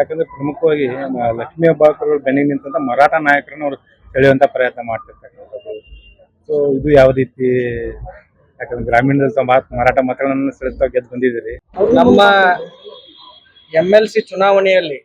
ಯಾಕಂದ್ರೆ ಪ್ರಮುಖವಾಗಿ ಲಕ್ಷ್ಮೀ ಹೆಬ್ಬಾಳ್ಕರ್ ಬೆನ್ನಿಗೆ ನಿಂತಂತ ಮರಾಠ ನಾಯಕರನ್ನ ಅವರು ಸೆಳೆಯುವಂತ ಪ್ರಯತ್ನ ಮಾಡ್ತಿರ್ತಕ್ಕಂಥದ್ದು. ಸೊ ಇದು ಯಾವ ರೀತಿ, ಯಾಕಂದ್ರೆ ಗ್ರಾಮೀಣ ಮರಾಠ ಮತಗಳನ್ನ ಸೆಳೆತಾ ಗೆದ್ದು ಬಂದಿದ್ದೀರಿ? ನಮ್ಮ ಎಂ ಎಲ್ ಸಿ ಚುನಾವಣೆಯಲ್ಲಿ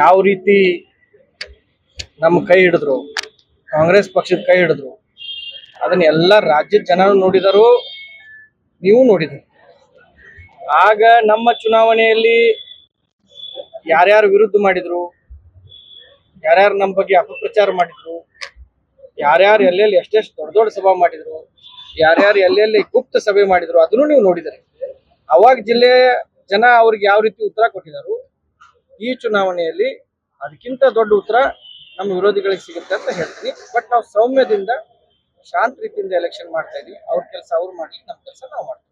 ಯಾವ ರೀತಿ ನಮ್ಮ ಕೈ ಹಿಡಿದ್ರು, ಕಾಂಗ್ರೆಸ್ ಪಕ್ಷದ ಕೈ ಹಿಡಿದ್ರು, ಅದನ್ನ ಎಲ್ಲ ರಾಜ್ಯದ ಜನ ನೋಡಿದರು ನೀವು ನೋಡಿದ್ರಿ ಆಗ ನಮ್ಮ ಚುನಾವಣೆಯಲ್ಲಿ ಯಾರ್ಯಾರು ವಿರುದ್ಧ ಮಾಡಿದ್ರು, ಯಾರ್ಯಾರು ನಮ್ಮ ಬಗ್ಗೆ ಅಪಪ್ರಚಾರ ಮಾಡಿದ್ರು, ಯಾರ್ಯಾರು ಎಲ್ಲೆಲ್ಲಿ ಎಷ್ಟೆಷ್ಟು ದೊಡ್ಡ ದೊಡ್ಡ ಸಭಾ ಮಾಡಿದ್ರು, ಯಾರ್ಯಾರು ಎಲ್ಲೆಲ್ಲಿ ಗುಪ್ತ ಸಭೆ ಮಾಡಿದ್ರು ಅದನ್ನು ನೀವು ನೋಡಿದರೆ, ಅವಾಗ ಜಿಲ್ಲೆ ಜನ ಅವ್ರಿಗೆ ಯಾವ ರೀತಿ ಉತ್ತರ ಕೊಟ್ಟಿದ್ದಾರೆ ಈ ಚುನಾವಣೆಯಲ್ಲಿ ಅದಕ್ಕಿಂತ ದೊಡ್ಡ ಉತ್ತರ ನಮ್ಮ ವಿರೋಧಿಗಳಿಗೆ ಸಿಗುತ್ತೆ ಅಂತ ಹೇಳ್ತೀನಿ. ಬಟ್ ನಾವು ಸೌಮ್ಯದಿಂದ, ಶಾಂತ ರೀತಿಯಿಂದ ಎಲೆಕ್ಷನ್ ಮಾಡ್ತಾ ಇದೀವಿ. ಅವ್ರ ಕೆಲಸ ಅವ್ರು ಮಾಡ್ಲಿ, ನಮ್ಮ ಕೆಲಸ ನಾವು ಮಾಡ್ತೀವಿ.